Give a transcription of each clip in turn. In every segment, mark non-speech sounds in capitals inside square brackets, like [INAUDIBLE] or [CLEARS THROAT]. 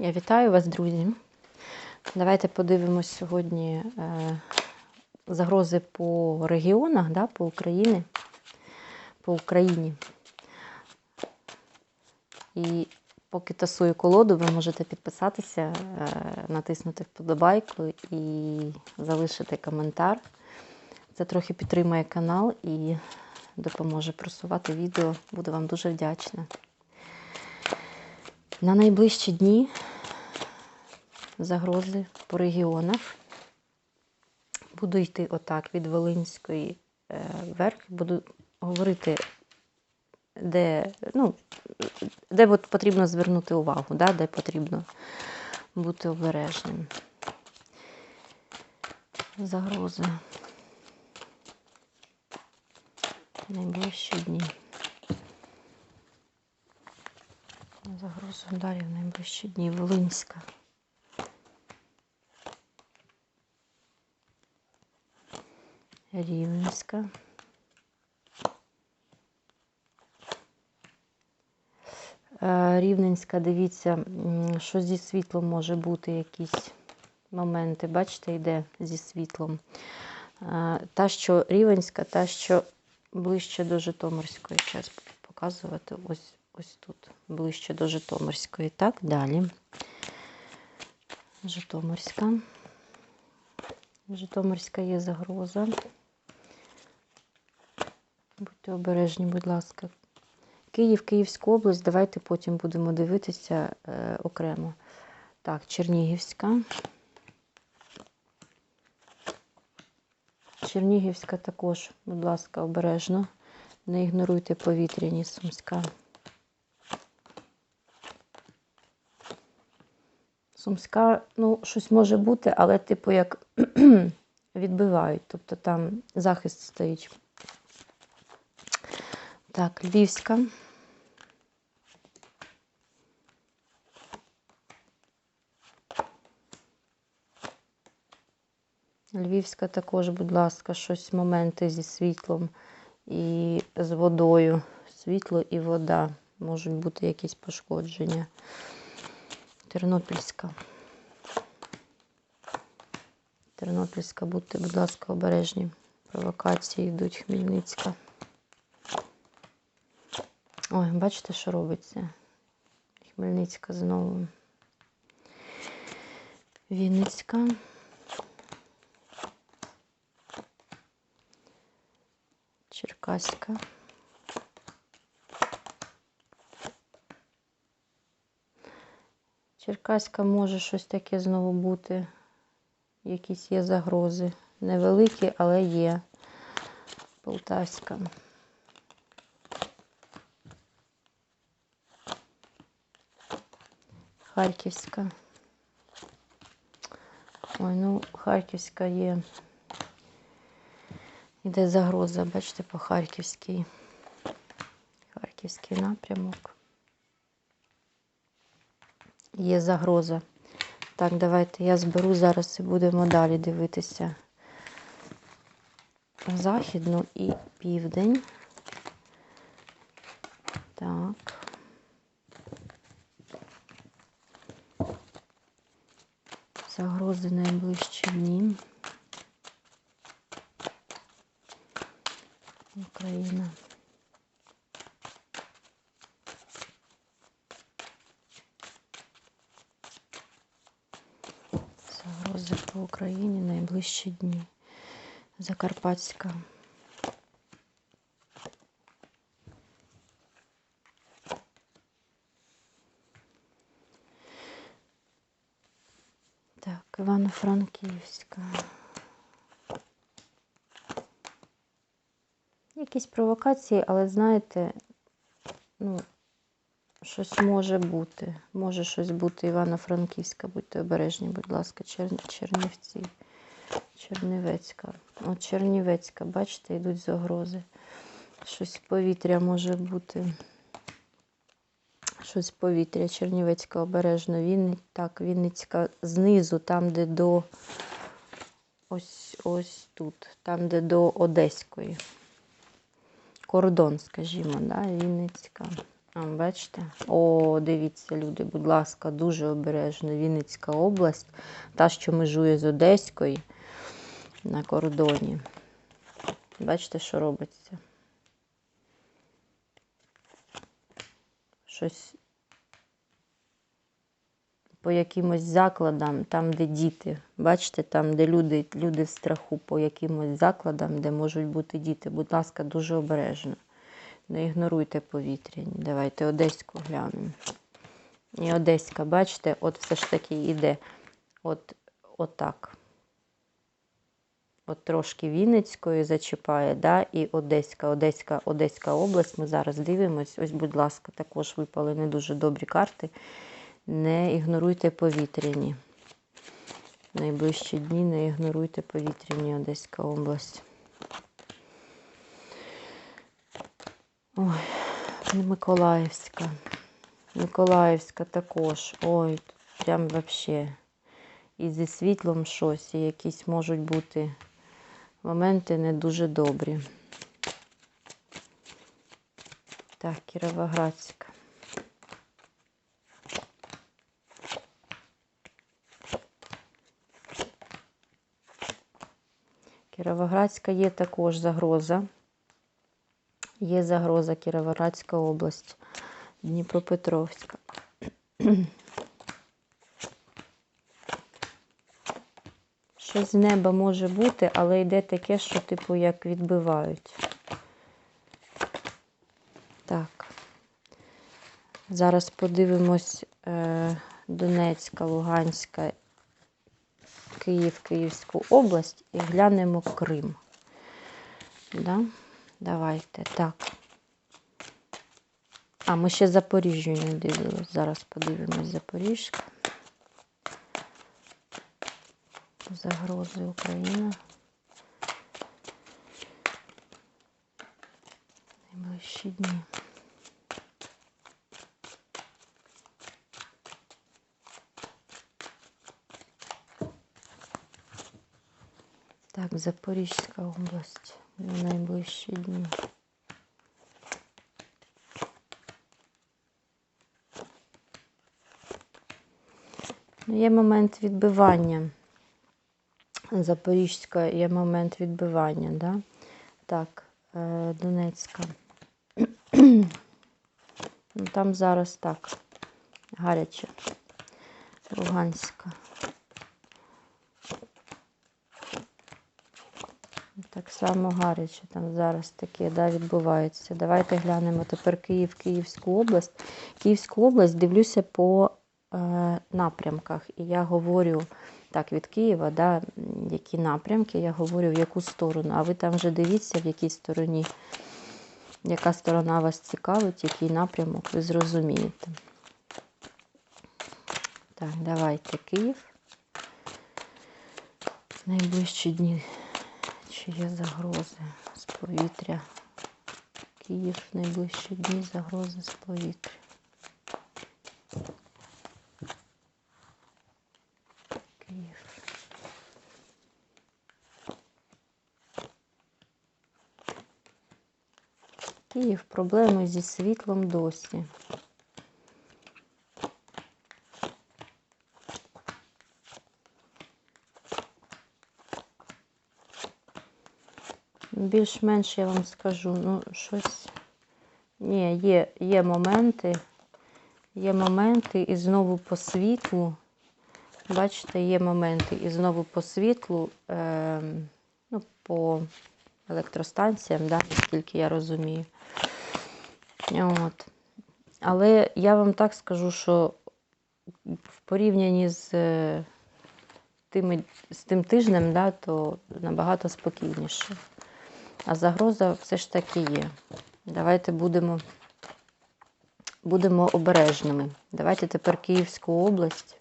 Я вітаю вас, друзі. Давайте подивимось сьогодні е, загрози по регіонах, да, по Україні. По Україні. І поки тасую колоду, ви можете підписатися, е, натиснути вподобайку і залишити коментар. Це трохи підтримує канал і допоможе просувати відео. Буду вам дуже вдячна. На найближчі дні загрози по регіонах. Буду йти отак від Волинської е, вверх. Буду говорити, де, ну, де от потрібно звернути увагу, да, де потрібно бути обережним. Загрози. Найближчі дні. Загрозу далі в найближчі дні. Волинська. Рівненська. Е, Рівненська, дивіться, що зі світлом може бути якісь моменти. Бачите, йде зі світлом. Е, Та, що Рівенська, та, що ближче до Житомирської. Зараз буду показувати. Ось, ось тут, ближче до Житомирської. Так, далі. Житомирська. Житомирська є загроза. Будьте обережні, будь ласка. Київ, Київська область. Давайте потім будемо дивитися е, окремо. Так, Чернігівська. Чернігівська також, будь ласка, обережно. Не ігноруйте повітряні Сумська. Сумська, ну, щось може бути, але, типу, як [CLEARS THROAT] відбивають. Тобто там захист стоїть. Так, Львівська. Львівська також, будь ласка, щось моменти зі світлом і з водою. Світло і вода. Можуть бути якісь пошкодження. Тернопільська. Тернопільська, будьте, будь ласка, обережні. Провокації йдуть Хмельницька. Ой, бачите, що робиться? Хмельницька знову. Вінницька. Черкаська. Черкаська може щось таке знову бути. Якісь є загрози. Невеликі, але є. Полтавська. Харківська. Ой, ну, Харківська є. Іде загроза, бачите, по Харківській. Харківський напрямок. Є загроза. Так, давайте я зберу зараз і будемо далі дивитися. Західну і південь. Так. Загрози найближчі дні. Україна. Загрози по Україні найближчі дні. Закарпатська. Так, Івано-Франківська. Якісь провокації, але знаєте, ну, щось може бути. Може щось бути Івано-Франківська, будьте обережні, будь ласка, Чер... Чернівці, Чернівецька. От Чернівецька, бачите, йдуть загрози. Щось повітря може бути. Щось повітря, Чернівецька обережно. Він, так, Вінницька знизу, там, де до ось ось тут, там, де до Одеської кордон, скажімо, да, Вінницька. А, бачите? О, дивіться, люди, будь ласка, дуже обережно. Вінницька область, та, що межує з Одеською на кордоні. Бачите, що робиться? Щось по якимось закладам, там, де діти. Бачите, там, де люди, люди в страху, по якимось закладам, де можуть бути діти. Будь ласка, дуже обережно. Не ігноруйте повітряні. Давайте Одеську глянемо. І Одеська, бачите, от все ж таки йде от, отак. От трошки Вінницької зачіпає, да, і Одеська, Одеська, Одеська область. Ми зараз дивимось. Ось, будь ласка, також випали не дуже добрі карти. Не ігноруйте повітряні. Найближчі дні не ігноруйте повітряні Одеська область. Ой, Миколаївська. Миколаївська також. Ой, прям вообще. І зі світлом щось, і якісь можуть бути моменти не дуже добрі. Так, Кіровоградська. Кіровоградська є також загроза. Є загроза Кіровоградська область, Дніпропетровська. [CLEARS THROAT] Щось з неба може бути, але йде таке, що, типу, як відбивають. Так. Зараз подивимось е, Донецька, Луганська, Київ, Київську область і глянемо Крим. Да? Давайте. Так. А, ми ще Запоріжжя не дивились. Зараз подивимось Запоріжжя. Загрози Україна. Найближчі дні. Так, Запорізька область на найближчі дні. Ну, Є момент відбивання. Запорізька є момент відбивання, да? Так, е, Донецька. ну, там зараз так. Гаряче. Луганська. Так само гаряче там зараз таке да, відбувається. Давайте глянемо тепер Київ, Київську область. Київську область дивлюся по е, напрямках. І я говорю так від Києва, да, які напрямки, я говорю в яку сторону. А ви там вже дивіться, в якій стороні, яка сторона вас цікавить, який напрямок, ви зрозумієте. Так, давайте Київ. Найближчі дні. Чи є загрози з повітря? Київ в найближчі дні загрози з повітря. Київ. Київ проблеми зі світлом досі. Більш-менш я вам скажу, ну, щось. Ні, є, є моменти, є моменти і знову по світлу. Бачите, є моменти і знову по світлу, е, ну, по електростанціям, да, наскільки я розумію. От. Але я вам так скажу, що в порівнянні з, е, тими, з тим тижнем, да, то набагато спокійніше. А загроза все ж таки є. Давайте будемо, будемо обережними. Давайте тепер Київську область.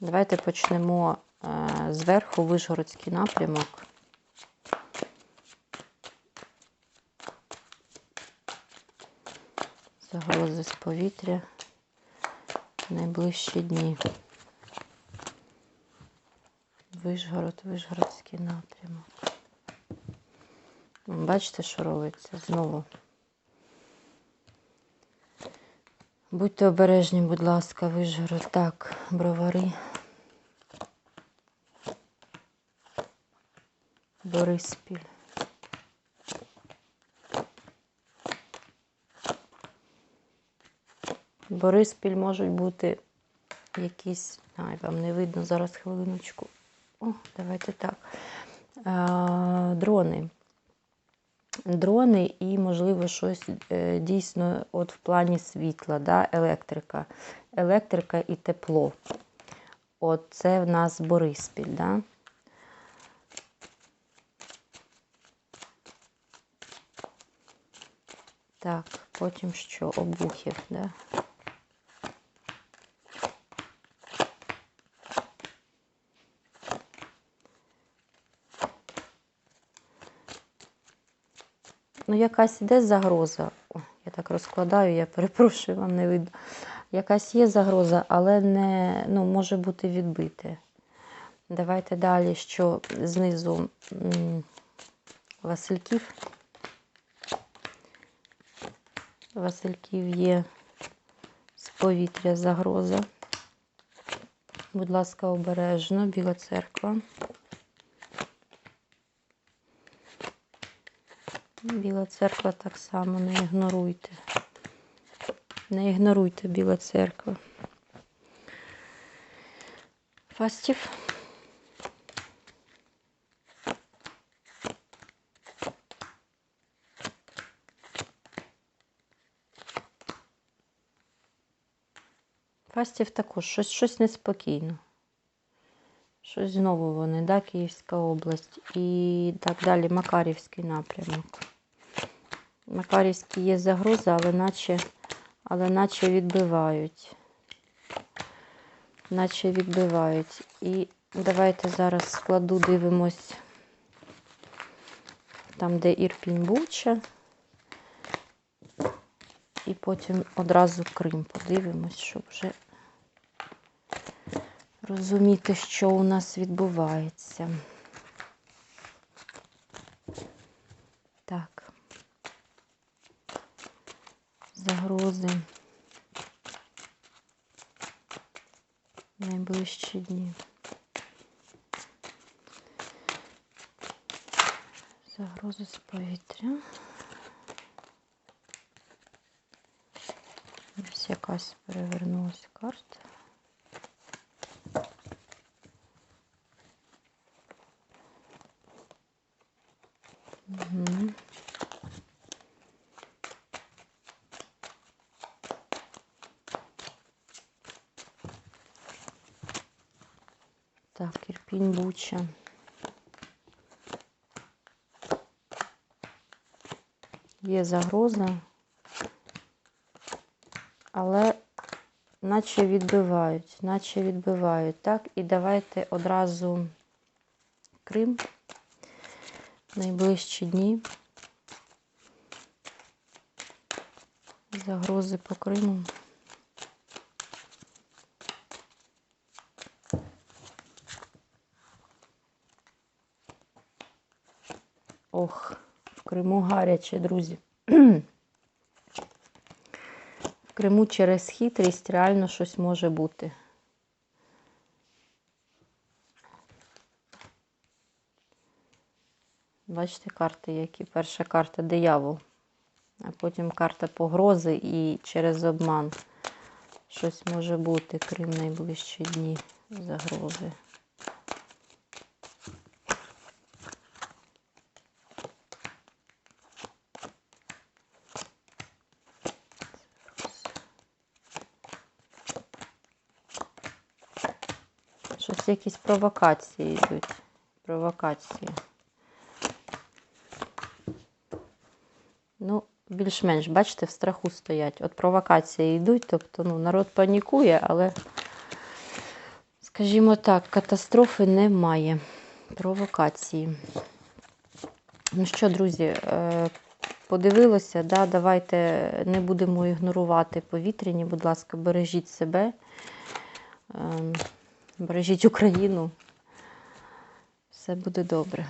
Давайте почнемо е, зверху Вишгородський напрямок. Загрози з повітря в найближчі дні. Вишгород, Вишгородський напрямок. Бачите, що робиться знову. Будьте обережні, будь ласка, вижгород. Так, бровари. Бориспіль. Бориспіль можуть бути якісь. Ай, вам не видно зараз хвилиночку. О, давайте так. Дрони. Дрони і, можливо, щось е, дійсно от в плані світла, да, електрика. Електрика і тепло. От це в нас Бориспіль, да? Так, потім що? Обухів, да? Ну, якась іде загроза. О, я так розкладаю, я перепрошую, вам не видно. Якась є загроза, але не ну, може бути відбите. Давайте далі, що знизу Васильків. Васильків є з повітря загроза. Будь ласка, обережно, Біла церква. Біла церква так само, не ігноруйте. Не ігноруйте Біла церква. Фастів. Фастів також щось, щось неспокійно. Щось знову вони, да, Київська область. І так далі, Макарівський напрямок. Макарівський є загроза, але наче, але наче відбивають. Наче відбивають. І давайте зараз складу, дивимось там, де Ірпінь Буча. І потім одразу Крим подивимось, щоб вже розуміти, що у нас відбувається. Так. Загрози. Найближчі дні. Загрози з повітря. Ось якась перевернулася карта. Так, Ірпінь Буча. Є загроза, але наче відбивають, наче відбивають. Так, і давайте одразу Крим найближчі дні. Загрози по Криму. Ох, в Криму гаряче, друзі. В Криму через хитрість реально щось може бути. Бачите карти, які перша карта диявол, а потім карта погрози і через обман. Щось може бути, крім найближчі дні загрози. Щось якісь провокації йдуть. Провокації. Ну, більш-менш, бачите, в страху стоять. От провокації йдуть, тобто ну, народ панікує, але, скажімо так, катастрофи немає. Провокації. Ну що, друзі, е, подивилося, да, давайте не будемо ігнорувати повітряні, будь ласка, бережіть себе, ем, бережіть Україну. Все буде добре.